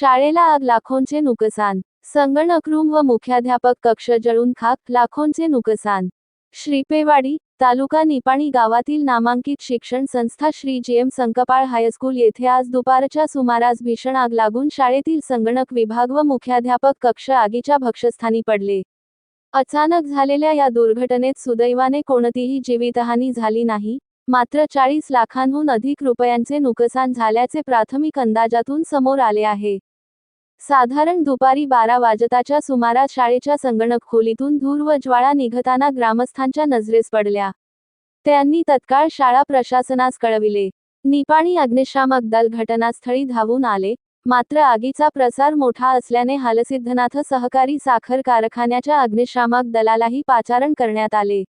शाळेला आग लाखोंचे नुकसान. संगणक रूम व मुख्याध्यापक कक्ष जळून खाक लाखोंचे नुकसान. श्रीपेवाडी तालुका निपाणी गावातील नामांकित शिक्षण संस्था श्री जेएम संकपाळ हायस्कूल येथे आज दुपारच्या सुमारास भीषण आग लागून शाळेतील संगणक विभाग व मुख्याध्यापक कक्ष आगीच्या भक्षस्थानी पडले. अचानक झालेल्या या दुर्घटनेत सुदैवाने कोणतीही जीवितहानी झाली नाही. मात्र चाळीस लाखांहून अधिक रुपयांचे नुकसान झाल्याचे प्राथमिक अंदाजातून समोर आले आहे. साधारण दुपारी बारा वाजताच्या सुमारास शाळेच्या संगणक खोलीतून धूर व ज्वाळा निघताना ग्रामस्थांच्या नजरेस पडल्या. त्यांनी तत्काळ शाळा प्रशासनास कळविले. निपाणी अग्निशामक दल घटनास्थळी धावून आले. मात्र आगीचा प्रसार मोठा असल्याने हालसिद्धनाथ सहकारी साखर कारखान्याच्या अग्निशामक दलालाही पाचारण करण्यात आले.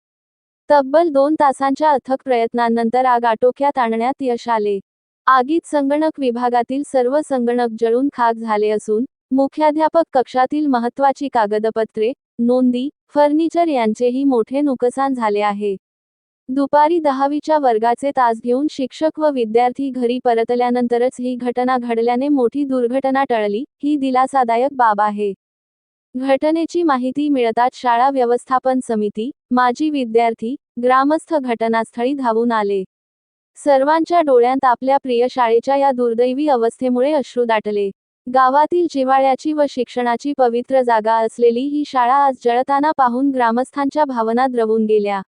तब्बल दोन तासांच्या अथक प्रयत्नांनंतर आग आटोक्यात आणण्यात यश आले. आगीत संगणक विभागातील सर्व संगणक जळून खाक झाले असून मुख्याध्यापक कक्षातील महत्त्वाची कागदपत्रे नोंदी फर्निचर यांचेही मोठे नुकसान झाले आहे. दुपारी दहावीच्या वर्गाचे तास घेऊन शिक्षक व विद्यार्थी घरी परतल्यानंतरच ही घटना घडल्याने मोठी दुर्घटना टळली ही दिलासादायक बाब आहे. घटनेची माहिती मिळताच शाळा व्यवस्थापन समिती माजी विद्यार्थी ग्रामस्थ घटनास्थळी धावून आले. सर्वांच्या डोळ्यांत आपल्या प्रिय शाळेच्या या दुर्दैवी अवस्थेमुळे अश्रू दाटले. गावातील जिव्हाळ्याची व शिक्षणाची पवित्र जागा असलेली ही शाळा आज जळताना पाहून ग्रामस्थांच्या भावना द्रवून गेल्या.